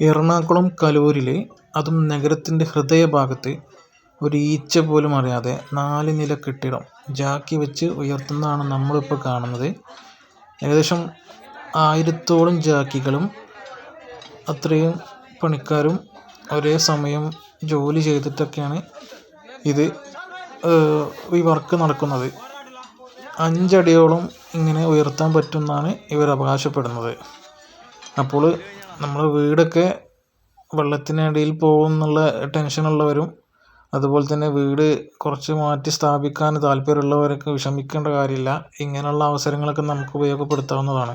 എറണാകുളം കലൂരിലെ അതും നഗരത്തിന്റെ ഹൃദയഭാഗത്ത് ഒരു ഈച്ച പോലും അറിയാതെ നാല് നില കെട്ടിടം ജാക്കി വെച്ച് ഉയർത്തുന്നതാണ് നമ്മളിപ്പോൾ കാണുന്നത്. ഏകദേശം ആയിരത്തോളം ജാക്കികളും അത്രയും പണിക്കാരും ഒരേ സമയം ജോലി ചെയ്തിട്ടൊക്കെയാണ് ഇത് ഈ വർക്ക് നടക്കുന്നത്. അഞ്ചടിയോളം ഇങ്ങനെ ഉയർത്താൻ പറ്റുമെന്നാണ് ഇവർ അവകാശപ്പെടുന്നത്. അപ്പോൾ നമ്മൾ വീടൊക്കെ വെള്ളത്തിനടിയിൽ എന്നുള്ള ടെൻഷനുള്ളവരും അതുപോലെ തന്നെ വീട് കുറച്ച് മാറ്റി സ്ഥാപിക്കാൻ താല്പര്യമുള്ളവരൊക്കെ വിഷമിക്കേണ്ട കാര്യമില്ല. ഇങ്ങനെയുള്ള അവസരങ്ങളൊക്കെ നമുക്ക് ഉപയോഗപ്പെടുത്താവുന്നതാണ്.